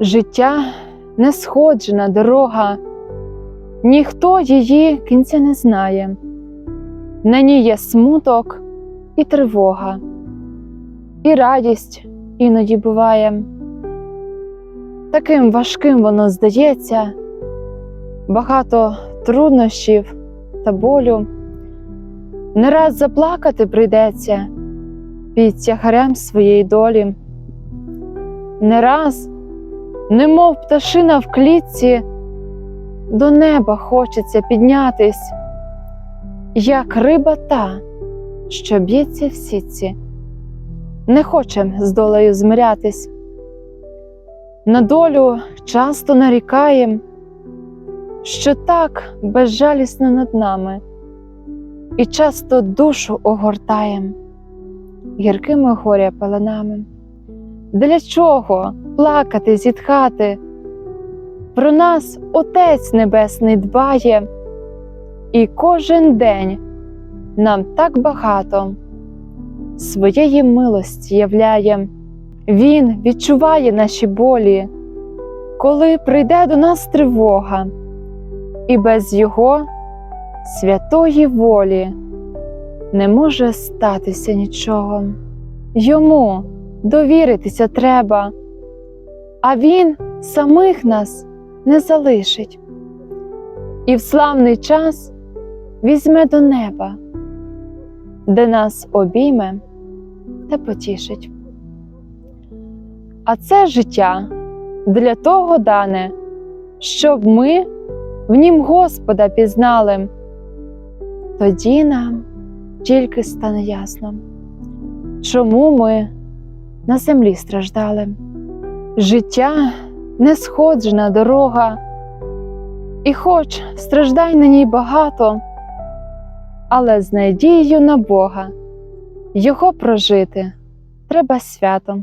Життя не сходжена дорога, ніхто її кінця не знає. На ній є смуток і тривога, і радість іноді буває. Таким важким воно здається, багато труднощів та болю. Не раз заплакати прийдеться під тягарем своєї долі. Не раз, немов пташина в клітці, до неба хочеться піднятись, як риба та, що б'ється в сітці, не хочем з долею змирятись. На долю часто нарікаєм, що так безжалісно над нами, і часто душу огортаєм гіркими горя пеленами. Для чого плакати, зітхати? Про нас Отець Небесний дбає, і кожен день нам так багато своєї милості являє. Він відчуває наші болі, коли прийде до нас тривога, і без Його святої волі не може статися нічого. Йому довіритися треба, а Він самих нас не залишить. І в славний час візьме до неба, де нас обійме та потішить. А це життя для того дане, щоб ми в нім Господа пізнали. Тоді нам тільки стане ясно, чому ми на землі страждали. Життя не сходжена дорога, і хоч страждай на ній багато, але з надією на Бога його прожити треба свято.